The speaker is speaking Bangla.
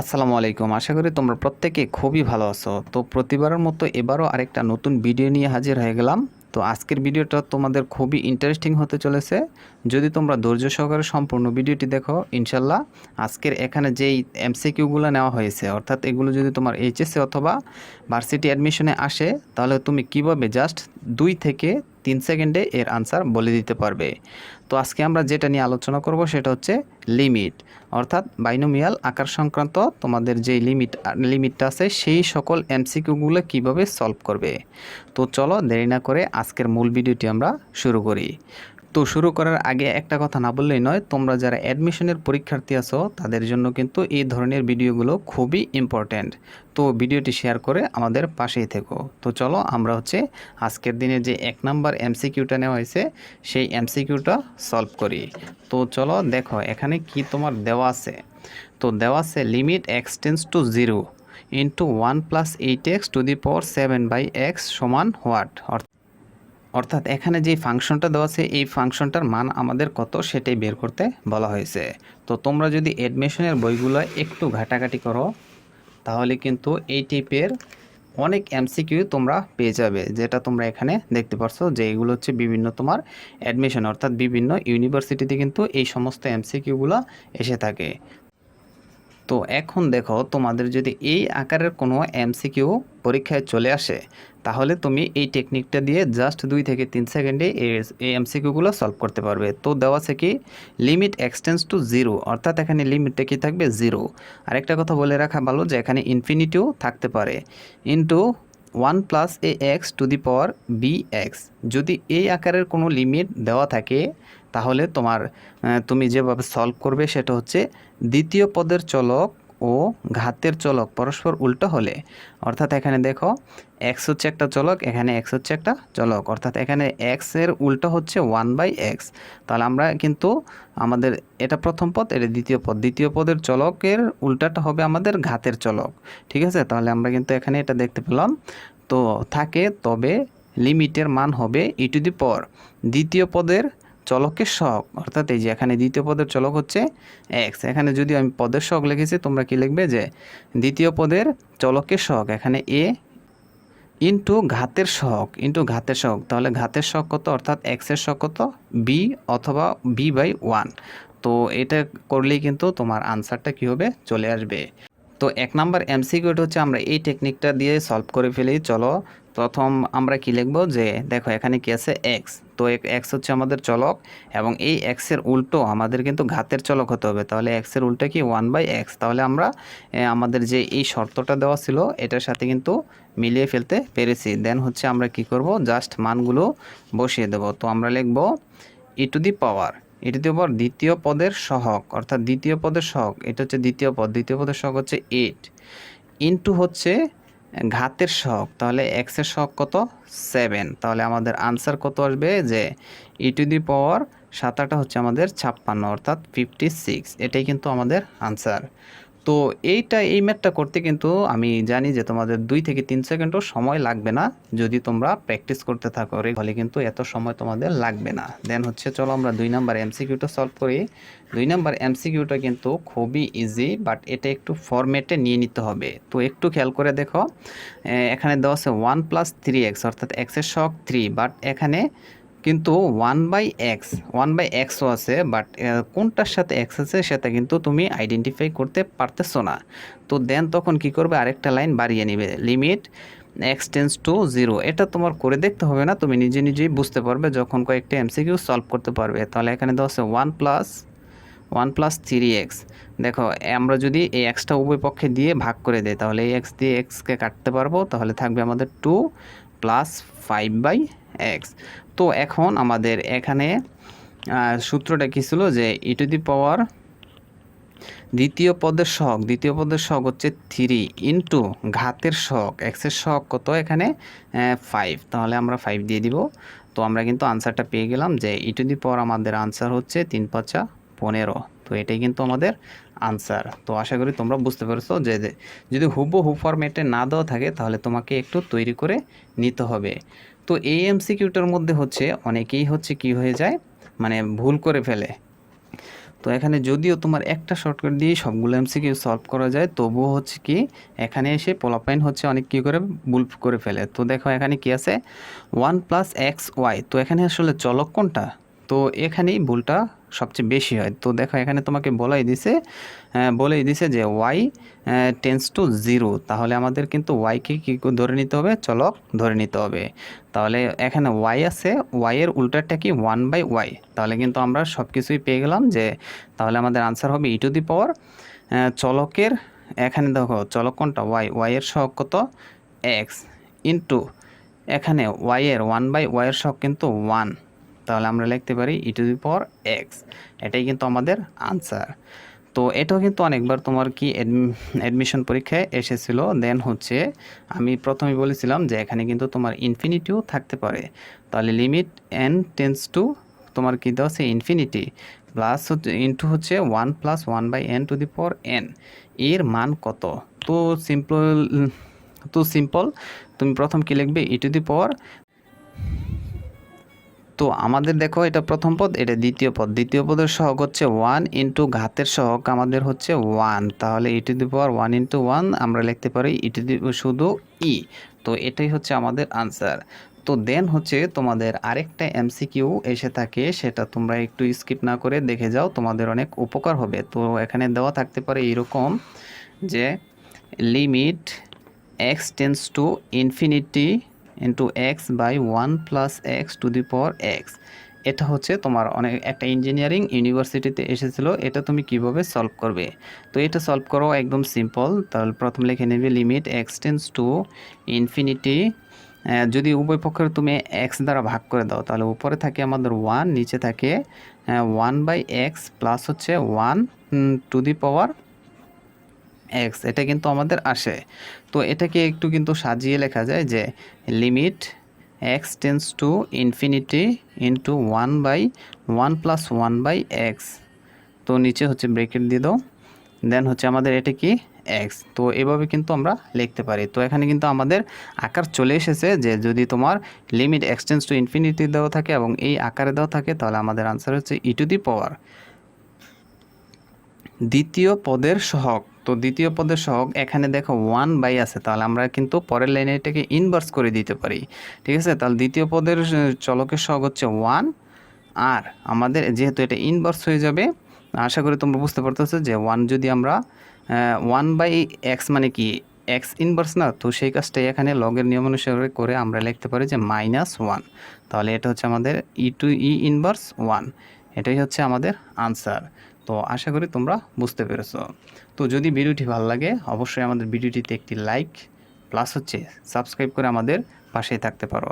আসসালামু আলাইকুম। আশা করি তোমরা প্রত্যেকে খুবই ভালো আছো। তো প্রতিবারের মতো এবারও আরেকটা নতুন ভিডিও নিয়ে হাজির হয়ে গেলাম। তো আজকের ভিডিওটা তোমাদের খুবই ইন্টারেস্টিং হতে চলেছে। যদি তোমরা ধৈর্য সহকারে সম্পূর্ণ ভিডিওটি দেখো ইনশাল্লাহ আজকের এখানে যেই এমসিকিউগুলো নেওয়া হয়েছে, অর্থাৎ এগুলো যদি তোমার এইচএসসি অথবা ভার্সিটি অ্যাডমিশনে আসে, তাহলে তুমি কীভাবে জাস্ট দুই থেকে তিন সেকেন্ডে এর আনসার বলে দিতে পারবে। তো আজকে আমরা যেটা নিয়ে আলোচনা করব সেটা হচ্ছে লিমিট অর্থাৎ বাইনোমিয়াল আকার সংক্রান্ত তোমাদের যে লিমিট লিমিটটা আছে সেই সকল এমসিকিউগুলো কীভাবে সলভ করবে। তো চলো দেরি না করে আজকের মূল ভিডিওটি আমরা শুরু করি। তো শুরু করার আগে একটা কথা না বললেই নয়, তোমরা যারা অ্যাডমিশনের পরীক্ষার্থী আছো, তাদের জন্য কিন্তু এই ধরনের ভিডিওগুলো খুবই ইম্পর্ট্যান্ট তো ভিডিওটি শেয়ার করে আমাদের পাশেই থেকো। তো চলো আমরা হচ্ছে আজকের দিনে যে এক নাম্বার এমসিকিউটা নেওয়া হয়েছে, সেই এমসিকিউটা সলভ করি। তো চলো দেখো, এখানে কি তোমার দেওয়া আছে? তো দেওয়া আছে limit x tends to zero into one plus eight x to the power seven by x সমান হোয়াট অর্থাৎ এখানে যে ফাংশনটা দেওয়া আছে, এই ফাংশনটার মান আমাদের কত সেটাই বের করতে বলা হয়েছে। তো তোমরা যদি অ্যাডমিশনের বইগুলো একটু ঘাটাঘাটি করো, তাহলে কিন্তু এই টাইপের অনেক এমসিকিউ তোমরা পেয়ে যাবে, যেটা তোমরা এখানে দেখতে পারছ যে এগুলো হচ্ছে বিভিন্ন তোমার অ্যাডমিশন অর্থাৎ বিভিন্ন ইউনিভার্সিটিতে কিন্তু এই সমস্ত এমসিকিউগুলো এসে থাকে। তো এখন দেখো, তোমাদের যদি এই আকারের কোনো এমসিকিউ পরীক্ষায় চলে আসে তাহলে তুমি এই টেকনিকটা দিয়ে জাস্ট দুই থেকে তিন সেকেন্ডে এই এমসিকিউগুলো সলভ করতে পারবে। তো দেওয়া আছে কি লিমিট এক্সটেন্স টু জিরো অর্থাৎ এখানে লিমিটটা কি থাকবে? জিরো আরেকটা কথা বলে রাখা ভালো যে এখানে ইনফিনিটিও থাকতে পারে। Into one plus a x to the power b x যদি এই আকারের কোনো লিমিট দেওয়া থাকে, তাহলে তোমার তুমি যেভাবে সলভ করবে সেটা হচ্ছে দ্বিতীয় পদের চলক ও ঘাতের চলক পরস্পর উল্টো হলে। অর্থাৎ এখানে দেখো এক্স হচ্ছে একটা চলক, এখানে এক্স হচ্ছে একটা চলক। অর্থাৎ এখানে এক্সের উল্টো হচ্ছে ওয়ান বাই এক্স তাহলে আমরা কিন্তু আমাদের, এটা প্রথম পদ, এটা দ্বিতীয় পদ। দ্বিতীয় পদের চলকের উল্টাটা হবে আমাদের ঘাতের চলক। ঠিক আছে? তাহলে আমরা কিন্তু এখানে এটা দেখতে পেলাম। তো থাকে, তবে লিমিটের মান হবে ই টু দি পর দ্বিতীয় পদের চলকের শখ অর্থাৎ এই যে এখানে দ্বিতীয় পদের চলক হচ্ছে এক্স এখানে যদি আমি পদের শখ লিখেছি, তোমরা কি লিখবে যে দ্বিতীয় পদের চলকের শখ এখানে এ ইন্টু ঘাতের শখ ইন্টু ঘাতের শখ তাহলে ঘাতের শখ কত? অর্থাৎ এক্সের শখ কত? বি অথবা বি বাই ওয়ান তো এটা করলেই কিন্তু তোমার আনসারটা কী হবে? চলে আসবে। তো এক নাম্বার এমসিকিউটা হচ্ছে আমরা এই টেকনিকটা দিয়ে সলভ করে ফেলি। চলো, প্রথম আমরা কি লিখব যে, দেখো এখানে কি আছে? এক্স তো এক্স হচ্ছে আমাদের চলক এবং এই এক্সের উল্টো আমাদের কিন্তু ঘাতের চলক হতে হবে। তাহলে এক্সের উল্টো কি? ওয়ান বাই এক্স তাহলে আমরা আমাদের যে এই শর্তটা দেওয়া ছিল, এটার সাথে কিন্তু মিলিয়ে ফেলতে পেরেছি। দেন হচ্ছে আমরা কি করব? জাস্ট মানগুলো বসিয়ে দেব। তো আমরা লিখব ই to the power E to the পাওয়ার দ্বিতীয় পদের সহক অর্থাৎ দ্বিতীয় পদের সহক এটা হচ্ছে দ্বিতীয় পদ। দ্বিতীয় পদের সহক হচ্ছে এইট ইন্টু হচ্ছে ঘাতের শখ, তাহলে এক্সের শখ কত? সেভেন তাহলে আমাদের আনসার কত আসবে? যে ই টু দি পাওয়ার সাতাটা হচ্ছে আমাদের ছাপ্পান্ন, অর্থাৎ ফিফটি সিক্স এটাই কিন্তু আমাদের আনসার তো এইটা, এই ম্যাথটা করতে কিন্তু আমি জানি যে তোমাদের দুই থেকে তিন সেকেন্ডও সময় লাগবে না। যদি তোমরা প্র্যাকটিস করতে থাকো ফলে কিন্তু এত সময় তোমাদের লাগবে না। দেন হচ্ছে চলো আমরা দুই নাম্বার এমসিকিউটা সলভ করি। দুই নাম্বার এমসিকিউটা কিন্তু খুবই ইজি বাট এটা একটু ফরম্যাটে নিয়ে নিতে হবে। তো একটু খেয়াল করে দেখো এখানে দেওয়া আছে ওয়ান প্লাস থ্রি এক্স অর্থাৎ এক্সের শখ থ্রি বাট এখানে কিন্তু one by x one by এক্সও আছে বাট কোনটার সাথে এক্স আছে সেটা কিন্তু তুমি আইডেন্টিফাই করতে পারতেছো না। তো দেন তখন কি করবে? আরেকটা লাইন বাড়িয়ে নেবে। Limit x tends to zero এটা তোমার করে দেখতে হবে না, তুমি নিজে নিজেই বুঝতে পারবে যখন কয়েকটা এমসিকিউ সলভ করতে পারবে। তাহলে এখানে দেওয়া আছে one plus one plus three x দেখো, আমরা যদি এই এক্সটা উভয় পক্ষে দিয়ে ভাগ করে দেয় তাহলে এই এক্স দিয়ে এক্সকে কাটতে পারব। তাহলে থাকবে আমাদের two plus five by x তো এখন আমাদের এখানে সূত্রটা কী ছিল যে ই দি পাওয়ার দ্বিতীয় পদের শখ দ্বিতীয় পদের শখ হচ্ছে থ্রি ইন্টু ঘাতের শখ এক্সের শখ কত এখানে? ফাইভ তাহলে আমরা ফাইভ দিয়ে দিব। তো আমরা কিন্তু আনসারটা পেয়ে গেলাম যে ই দি পাওয়ার আমাদের আনসার হচ্ছে তিন পাঁচা পনেরো। তো এটাই কিন্তু আমাদের আনসার তো আশা করি তোমরা বুঝতে পেরেছ যে যদি হুবহু ফরম্যাটে না দেওয়া থাকে, তাহলে তোমাকে একটু তৈরি করে নিতে হবে। তো এই এমসিকিউটার মধ্যে হচ্ছে অনেকেই হচ্ছে কি হয়ে যায় মানে ভুল করে ফেলে। তো এখানে যদিও তোমার একটা শর্টকাট দিয়ে সবগুলো এমসিকিউ সলভ করা যায়, তবুও হচ্ছে কি, এখানে এসে পোলাপাইন হচ্ছে অনেক কী করে ভুল করে ফেলে। তো দেখো এখানে কি আছে? ওয়ান প্লাস এক্স ওয়াই তো এখানে আসলে চলক কোনটা? তো এখানেই ভুলটা সবচেয়ে বেশি হয়। তো দেখো এখানে তোমাকে বলাই দিছে আহ, বলেই দিছে যে ওয়াই টেন্স টু জিরো তাহলে আমাদের কিন্তু ওয়াইকে কী ধরে নিতে হবে? চলক ধরে নিতে হবে। তাহলে এখানে ওয়াই আছে ওয়াইয়ের উল্টাটা কি ওয়ান বাই ওয়াই তাহলে কিন্তু আমরা সব কিছুই পেয়ে গেলাম যে তাহলে আমাদের আনসার হবে ই টু দি পাওয়ার চলকের এখানে দেখো চলক কোনটা? ওয়াই ওয়াইয়ের সহগ কত? এক্স ইন্টু এখানে ওয়াইয়ের ওয়ান বাই ওয়াইয়ের সহগ কিন্তু ওয়ান তাহলে আমরা লিখতে পারি ই টু দি পাওয়ার এক্স এটাই কিন্তু আমাদের আনসার তো এটাও কিন্তু অনেকবার তোমার কি অ্যাডমিশন পরীক্ষায় এসেছিল। দেন হচ্ছে, আমি প্রথমে বলেছিলাম যে এখানে কিন্তু তোমার ইনফিনিটিও থাকতে পারে। তাহলে লিমিট এন টেন্স টু তোমার কী দেওয়া আছে? ইনফিনিটি প্লাস হচ্ছে ইন্টু হচ্ছে one plus one by n to the power n এর মান কত? তো সিম্পল তো সিম্পল তুমি প্রথম কি লিখবে? ই টু দি পাওয়ার তো আমাদের দেখো এটা প্রথম পদ, এটা দ্বিতীয় পদ। দ্বিতীয় পদের সহগ হচ্ছে ওয়ান ইন্টু ঘাতের সহগ আমাদের হচ্ছে ওয়ান তাহলে e to the power one into one আমরা লিখতে পারি ই টু দি শুধু ই তো এটাই হচ্ছে আমাদের আনসার তো দেন হচ্ছে তোমাদের আরেকটা এমসিকিউ এসে থাকে, সেটা তোমরা একটু স্কিপ না করে দেখে যাও, তোমাদের অনেক উপকার হবে। তো এখানে দেওয়া থাকতে পারে এরকম যে limit x tends to infinity into x by one plus x to the power x এটা হচ্ছে তোমার অনেক একটা ইঞ্জিনিয়ারিং ইউনিভার্সিটিতে এসেছিল। এটা তুমি কীভাবে সলভ করবে? তো এটা সলভ করো একদম সিম্পল তাহলে প্রথম লিখে নেবে limit x tends to infinity যদি উভয় পক্ষের তুমি এক্স দ্বারা ভাগ করে দাও, তাহলে উপরে থাকে আমাদের ওয়ান নিচে থাকে ওয়ান বাই এক্স প্লাস হচ্ছে one to the power x এটা কিন্তু আমাদের আসে। তো এটাকে একটু কিন্তু সাজিয়ে লেখা যায় যে limit x tends to infinity into one by one plus one by x তো নিচে হচ্ছে ব্রেকেট দিয়ে দাও। দেন হচ্ছে আমাদের এটা কি? এক্স তো এভাবে কিন্তু আমরা লিখতে পারি। তো এখানে কিন্তু আমাদের আকার চলে এসেছে যে যদি তোমার লিমিট এক্সটেন্স টু ইনফিনিটি দেওয়া থাকে এবং এই আকারে দেওয়া থাকে, তাহলে আমাদের আনসার হচ্ছে ই টু দি পাওয়ার দ্বিতীয় পদের সহগ। তো দ্বিতীয় পদের সহগ, এখানে দেখো ওয়ান বাই আছে, তাহলে আমরা কিন্তু পরের লাইনে এটাকে ইনভার্স করে দিতে পারি। ঠিক আছে? তাহলে দ্বিতীয় পদের চলকের সহগ হচ্ছে ওয়ান আর আমাদের যেহেতু এটা ইনভার্স হয়ে যাবে, আশা করি তোমরা বুঝতে পারতেছো যে ওয়ান যদি আমরা ওয়ান বাই এক্স মানে কি? এক্স ইনভার্স না, তো সেই কাজটাই এখানে লগের নিয়ম অনুসারে করে আমরা লিখতে পারি যে মাইনাস ওয়ান তাহলে এটা হচ্ছে আমাদের e to e inverse one এটাই হচ্ছে আমাদের আনসার তো আশা করি তোমরা বুঝতে পেরেছ। তো যদি ভিডিওটি ভালো লাগে, অবশ্যই আমাদের ভিডিওটিতে একটি লাইক প্লাস হচ্ছে সাবস্ক্রাইব করে আমাদের পাশেই থাকতে পারো।